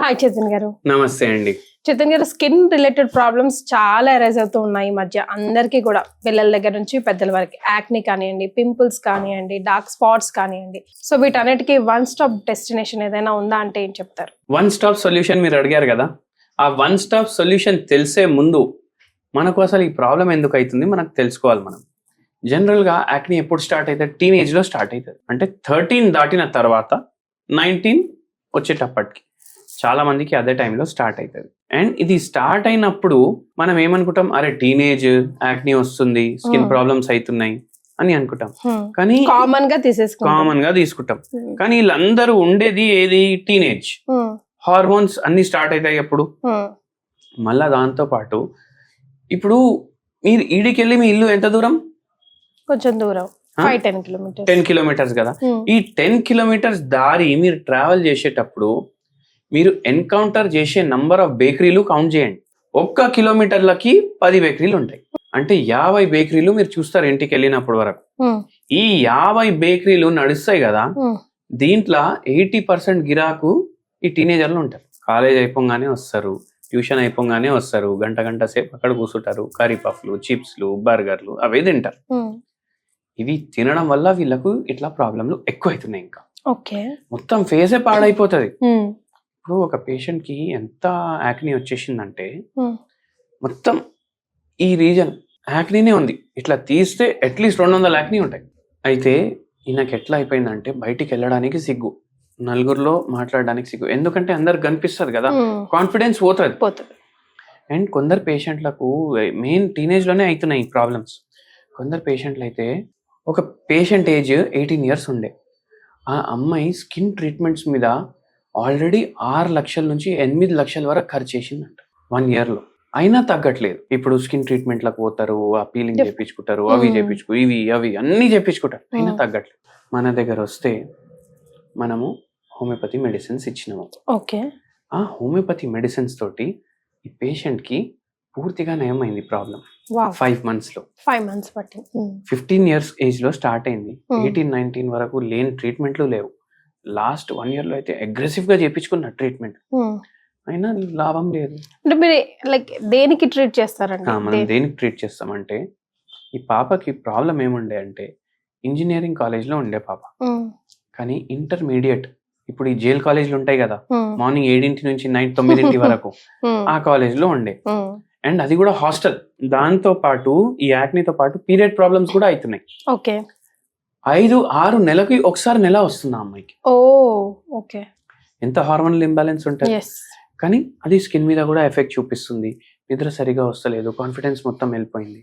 Hi Chaitan గారు. నమస్తే అండి. చైతన్ గారు స్కిన్ రిలేటెడ్ ప్రాబ్లమ్స్ చాలా ఎరైజ్ అవుతూ ఉన్నాయి ఈ మధ్య. అందరికీ కూడా పిల్లల దగ్గర నుంచి పెద్దల వరకు. యాక్ని కానివ్వండి పింపుల్స్ కానివ్వండి డార్క్ స్పాట్స్ కానివ్వండి. సో వీటన్నిటికీ వన్ స్టాప్ డెస్టినేషన్ ఏదైనా ఉందా అంటే ఏం చెప్తారు? వన్ స్టాప్ సొల్యూషన్ మీరు అడిగారు కదా. ఆ వన్ స్టాప్ సొల్యూషన్ తెలిసే ముందు మనకు అసలు ఈ ప్రాబ్లం ఎందుకు అవుతుంది మనకు తెలుసుకోవాలి మనం. జనరల్గా యాక్ని ఎప్పుడు స్టార్ట్ అవుతుంది టీనేజ్లో స్టార్ట్ అవుతుంది. అంటే థర్టీన్ దాటిన తర్వాత నైన్టీన్ వచ్చేటప్పటికి. చాలా మందికి అదే టైంలో స్టార్ట్ అవుతుంది అండ్ ఇది స్టార్ట్ అయినప్పుడు మనం ఏమనుకుంటాం? అరే టీనేజ్ యాక్ని వస్తుంది స్కిన్ Hmm. ప్రాబ్లమ్స్ అవుతున్నాయి అని అనుకుంటాం. కానీ కామన్గా తీసేసుకుంటాం. కామన్గా తీసుకుంటాం. కానీ వీళ్ళందరూ ఉండేది ఏది? Teenage Hmm. హార్మోన్స్ అన్ని స్టార్ట్ అవుతాయి అప్పుడు Hmm. మళ్ళా దాంతో పాటు ఇప్పుడు మీరు ఈడికి వెళ్ళి మీ ఇల్లు ఎంత దూరం? కొంచెం దూరం. టెన్ కిలోమీటర్స్ కదా. ఈ టెన్ కిలోమీటర్స్ దారి మీరు ట్రావెల్ చేసేటప్పుడు మీరు ఎన్కౌంటర్ చేసే నంబర్ ఆఫ్ బేకరీలు కౌంట్ చేయండి. ఒక్క కిలోమీటర్లకి పది బేకరీలు ఉంటాయి. అంటే యాభై బేకరీలు మీరు చూస్తారు ఇంటికి వెళ్ళినప్పుడు వరకు. ఈ యాభై బేకరీలు నడుస్తాయి కదా దీంట్లో ఎయిటీ పర్సెంట్ గిరాకు ఈ టీనేజర్లు ఉంటారు. కాలేజ్ అయిపోగానే వస్తారు ట్యూషన్ అయిపోగానే వస్తారు గంట గంట సేపు అక్కడ కూర్చుంటారు కర్రీ పఫ్లు చిప్స్లు బర్గర్లు అవే తింటారు. ఇవి తినడం వల్ల వీళ్ళకు ఇట్లా ప్రాబ్లంలు ఎక్కువ అవుతున్నాయి ఇంకా. ఓకే. మొత్తం ఫేసే పాడైపోతుంది. ఇప్పుడు ఒక పేషెంట్కి ఎంత యాక్ని వచ్చేసిందంటే. మొత్తం ఈ రీజన్ యాక్నీనే ఉంది. ఇట్లా తీస్తే అట్లీస్ట్ రెండు వందల యాక్నీ ఉంటాయి. అయితే ఈయనకి ఎట్లా అయిపోయిందంటే బయటికి వెళ్ళడానికి సిగ్గు. నలుగురిలో మాట్లాడడానికి సిగ్గు. ఎందుకంటే అందరు కనిపిస్తుంది కదా. కాన్ఫిడెన్స్ పోతుంది. పోతుంది. అండ్ కొందరు పేషెంట్లకు మెయిన్ టీనేజ్లోనే అవుతున్నాయి ఈ ప్రాబ్లమ్స్. కొందరు పేషెంట్లు అయితే ఒక పేషెంట్ ఏజ్ ఎయిటీన్ ఇయర్స్ ఉండే. ఆ అమ్మాయి స్కిన్ ట్రీట్మెంట్స్ మీద ఆల్రెడీ ఆరు లక్షల నుంచి ఎనిమిది లక్షల వరకు ఖర్చు చేసిందంట. వన్ ఇయర్లో అయినా తగ్గట్లేదు. ఇప్పుడు స్కిన్ ట్రీట్మెంట్లకు పోతారు ఆ పీలింగ్ చేయించుకుంటారు అవి. చేయించుకో ఇవి అవి అన్నీ చేయించుకుంటారు అయినా. తగ్గట్లేదు. మన దగ్గర వస్తే మనము హోమియోపతి మెడిసిన్స్ ఇచ్చినాము. ఓకే. ఆ హోమియోపతి మెడిసిన్స్ తోటి ఈ పేషెంట్కి పూర్తిగా నయమైంది ప్రాబ్లం. ఫైవ్ మంత్స్లో. ఫైవ్ మంత్స్ పట్టింది. ఫిఫ్టీన్ ఇయర్స్ ఏజ్లో స్టార్ట్ అయింది. ఎయిటీన్ నైన్టీన్ వరకు లేని ట్రీట్మెంట్లు లేవు. లాస్ట్ వన్ ఇయర్లో అయితే అగ్రెసివ్గా చేపించుకున్న ట్రీట్మెంట్. అయినా లాభం లేదు. అంటే మీరు లైక్ దేనికి ట్రీట్ చేస్తారండి? ఆ, మనం దేని- దేనికి ట్రీట్ చేస్తామంటే ఈ పాపకి ప్రాబ్లం ఏముండే అంటే ఇంజనీరింగ్ కాలేజ్లో ఉండే పాప. కానీ ఇంటర్మీడియట్ ఇప్పుడు ఈ జైల్ కాలేజీలు ఉంటాయి కదా మార్నింగ్ ఏడింటి నుంచి నైట్ తొమ్మిదింటి వరకు ఆ కాలేజ్లో ఉండే. అండ్ అది కూడా హాస్టల్. దాంతో పాటు ఈ యాక్నీతో పాటు పీరియడ్ ప్రాబ్లమ్స్ కూడా అవుతున్నాయి ఓకే. ఐదు ఆరు నెలకి ఒకసారి నెల వస్తుంది ఆ అమ్మాయికి. ఓ ఓకే. ఎంత హార్మోనల్ ఇంబ్యాలెన్స్ ఉంటుంది? ఎస్ కానీ అది స్కిన్ మీద కూడా ఎఫెక్ట్ చూపిస్తుంది. నిద్ర సరిగా వస్తలేదు కాన్ఫిడెన్స్ మొత్తం వెళ్ళిపోయింది.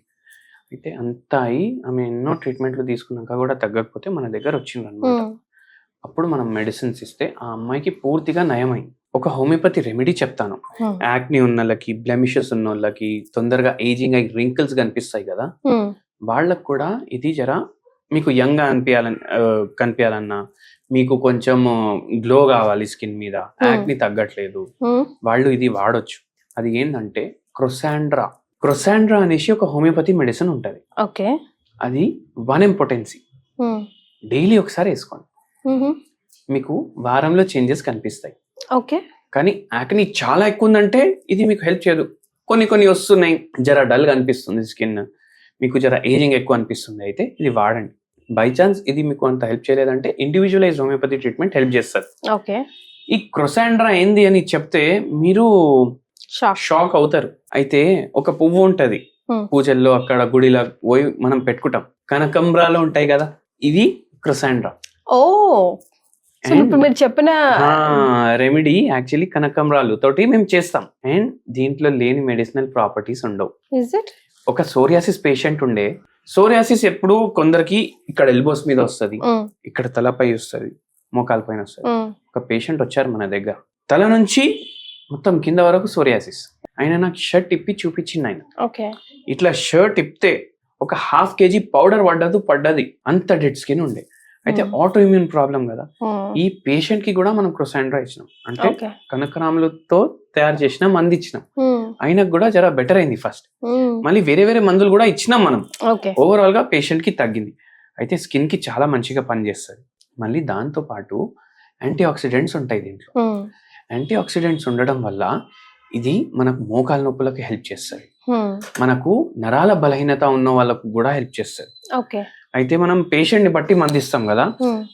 అయితే అంతా అయి ఆమె ఎన్నో ట్రీట్మెంట్లు తీసుకున్నాక కూడా తగ్గకపోతే మన దగ్గర వచ్చింది అనమాట ఉమ్, అప్పుడు మనం మెడిసిన్స్ ఇస్తే ఆ అమ్మాయికి పూర్తిగా నయమైంది ఒక హోమియోపతి రెమెడీ చెప్తాను. యాక్ని ఉన్న వాళ్ళకి బ్లెమిషెస్ ఉన్న వాళ్ళకి తొందరగా ఏజింగ్ అయి రింకిల్స్ కనిపిస్తాయి కదా? ఉమ్, వాళ్ళకు కూడా ఇది జర మీకు యంగ్ అనిపించాలని కనిపించాలన్నా మీకు కొంచెం గ్లో కావాలి స్కిన్ మీద. యాక్ని తగ్గట్లేదు. ఉమ్, వాళ్ళు ఇది వాడొచ్చు. అది ఏంటంటే క్రొసాండ్రా క్రొసాండ్రా అనేసి ఒక హోమియోపతి మెడిసిన్ ఉంటుంది. ఓకే. అది వన్ ఇంపార్టెన్సీ డైలీ ఒకసారి వేసుకోండి. ఉహు, మీకు వారంలో చేంజెస్ కనిపిస్తాయి. ఓకే. కానీ యాక్ని చాలా ఎక్కువ ఉందంటే ఇది మీకు హెల్ప్ చేయదు. కొన్ని కొన్ని వస్తున్నాయి. జర డల్ అనిపిస్తుంది స్కిన్ మీకు జర ఏజింగ్ ఎక్కువ అనిపిస్తుంది. అయితే ఇది వాడండి. బై ఛాన్స్ ఇది మీకు అంత హెల్ప్ చేయలేదంటే ఇండివిజువలైజ్ హోమియోపతి ట్రీట్మెంట్ హెల్ప్ చేస్తారు. ఓకే ఈ క్రొసాండ్రా ఏంది అని చెప్తే మీరు షాక్ అవుతారు. అయితే ఒక పువ్వు ఉంటది. Hmm. పూజల్లో అక్కడ గుడిలో పోయి మనం పెట్టుకుంటాం. కనకంబరాలు ఉంటాయి కదా. ఇది క్రొసాండ్రా ఓ! ఇప్పుడు మీరు చెప్పిన రెమెడీ యాక్చువల్లీ కనకంబరాలు. తోటి మేము చేస్తాం. అండ్ దీంట్లో లేని మెడిసినల్ ప్రాపర్టీస్ ఉండవు. ఇస్ ఇట్ ఒక సోరియాసిస్ పేషెంట్ ఉండే. సోరియాసిస్ ఎప్పుడు కొందరికి ఇక్కడ ఎల్బోస్ మీద వస్తుంది. ఇక్కడ తలపై వస్తుంది. మోకాల పైన వస్తుంది. ఒక పేషెంట్ వచ్చారు మన దగ్గర. తల నుంచి మొత్తం కింద వరకు సోరియాసిస్. ఆయన నాకు షర్ట్ ఇప్పి చూపించింది ఆయన. ఇట్లా షర్ట్ ఇప్పితే ఒక హాఫ్ కేజీ పౌడర్ పడ్డదు పడ్డది. అంత డెడ్ స్కిన్ ఉండే. అయితే. ఆటో ఇమ్యూన్ ప్రాబ్లం కదా. ఈ పేషెంట్కి కూడా మనం క్రొసాండ్రా ఇచ్చినాం అంటే కనకరాములతో తయారు చేసిన మంది ఇచ్చినాం. ఆయనకు కూడా జర బెటర్ అయింది ఫస్ట్ Hmm. మళ్ళీ వేరే వేరే మందులు కూడా ఇచ్చినాం మనం. ఓవరాల్గా పేషెంట్కి తగ్గింది. అయితే స్కిన్కి చాలా మంచిగా పనిచేస్తుంది. మళ్ళీ దాంతో పాటు యాంటీ ఆక్సిడెంట్స్ ఉంటాయి దీంట్లో. యాంటీ ఆక్సిడెంట్స్ ఉండడం వల్ల ఇది మనకు మోకాల నొప్పులకు హెల్ప్ చేస్తుంది. Hmm. మనకు నరాల బలహీనత ఉన్న వాళ్ళకు కూడా హెల్ప్ చేస్తుంది. ఓకే అయితే మనం పేషెంట్ని బట్టి మందు ఇస్తాం కదా.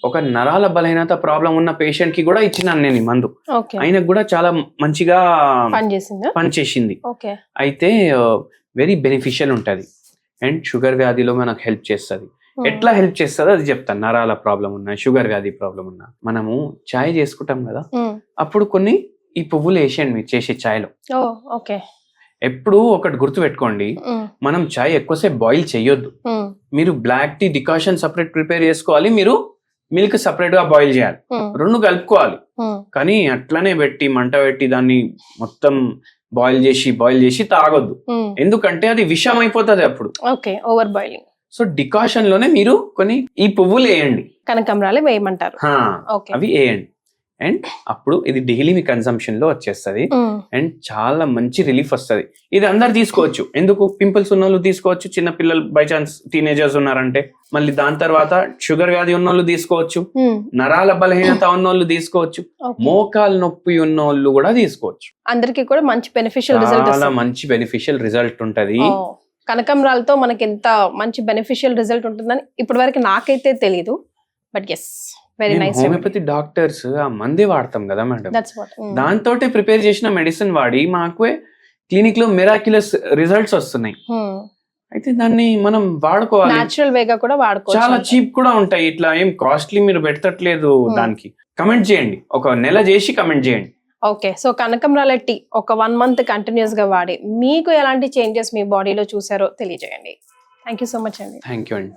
ఒక నరాల బలహీనత ప్రాబ్లం ఉన్న పేషెంట్కి కూడా ఇచ్చినాను నేను ఈ మందు. ఆయనకు కూడా చాలా మంచిగా పని చేసిందా? పనిచేసింది. అయితే వెరీ బెనిఫిషియల్ ఉంటుంది. అండ్ షుగర్ వ్యాధిలో మనకు హెల్ప్ చేస్తుంది. ఎట్లా హెల్ప్ చేస్తుందో అది చెప్తాను నరాల ప్రాబ్లం ఉన్నా షుగర్ వ్యాధి ప్రాబ్లం ఉన్నా. మనము చాయ్ చేసుకుంటాం కదా. అప్పుడు కొన్ని ఈ పువ్వులు వేసేయండి మీరు చేసే చాయ్లో. ఓ ఓకే. ఎప్పుడు ఒకటి గుర్తు పెట్టుకోండి. మనం చాయ్ ఎక్కువసేపు బాయిల్ చేయొద్దు. మీరు black tea decoction separate prepare చేసుకోవాలి. మీరు మిల్క్ సపరేట్గా బాయిల్ చేయాలి. రెండు కలుపుకోవాలి. కానీ అట్లనే పెట్టి మంట పెట్టి దాన్ని మొత్తం బాయిల్ చేసి బాయిల్ చేసి తాగొద్దు. ఎందుకంటే అది విషం అయిపోతుంది అప్పుడు. Okay over boiling. సో డికాషన్లోనే మీరు కొన్ని ఈ పువ్వులు వేయండి. కనకంబరాలు వేయమంటారు. అవి వేయండి. అండ్ అప్పుడు ఇది డైలీ మీ కన్సంప్షన్లో వచ్చేస్తుంది. అండ్ చాలా మంచి రిలీఫ్ వస్తుంది. ఇది అందరు తీసుకోవచ్చు. ఎందుకు? పింపుల్స్ ఉన్న వాళ్ళు తీసుకోవచ్చు చిన్న పిల్లలు బై ఛాన్స్ టీనేజర్స్ ఉన్నారంటే. మళ్ళీ దాని తర్వాత షుగర్ వ్యాధి ఉన్న వాళ్ళు తీసుకోవచ్చు. నరాల బలహీనత ఉన్న వాళ్ళు తీసుకోవచ్చు. మోకాలు నొప్పి ఉన్న వాళ్ళు కూడా తీసుకోవచ్చు. అందరికి కూడా మంచి బెనిఫిషియల్ రిజల్ట్ చాలా మంచి బెనిఫిషియల్ రిజల్ట్ ఉంటది. కనకంబరాలతో మనకి ఎంత మంచి బెనిఫిషియల్ రిజల్ట్ ఉంటుందని ఇప్పటి వరకు నాకైతే తెలియదు but yes very nice homeopathy doctors ఆ మందే వాడతాం కదా మేడం. వాట్ దాంతో ప్రిపేర్ చేసిన మెడిసిన్ వాడి మాకు క్లినిక్లో మెరాక్యులస్ రిజల్ట్స్ వస్తున్నాయి అయితే దాన్ని మనం వాడుకోవాలి. నాచురల్ వేగా కూడా చాలా వాడుకోవచ్చు చీప్ కూడా ఉంటాయి. ఇట్లా ఏం కాస్ట్లీ మీరు పెట్టట్లేదు Hmm. దానికి. కమెంట్ చేయండి. ఒక నెల చేసి కమెంట్ చేయండి. ఓకే సో కనకంబరాల టీ ఒక వన్ మంత్ కంటిన్యూస్గా వాడి. మీకు ఎలాంటి చేంజెస్ మీ బాడీలో చూసారో తెలియజేయండి. థ్యాంక్ యూ సో మచ్ అండి థ్యాంక్ యూ అండి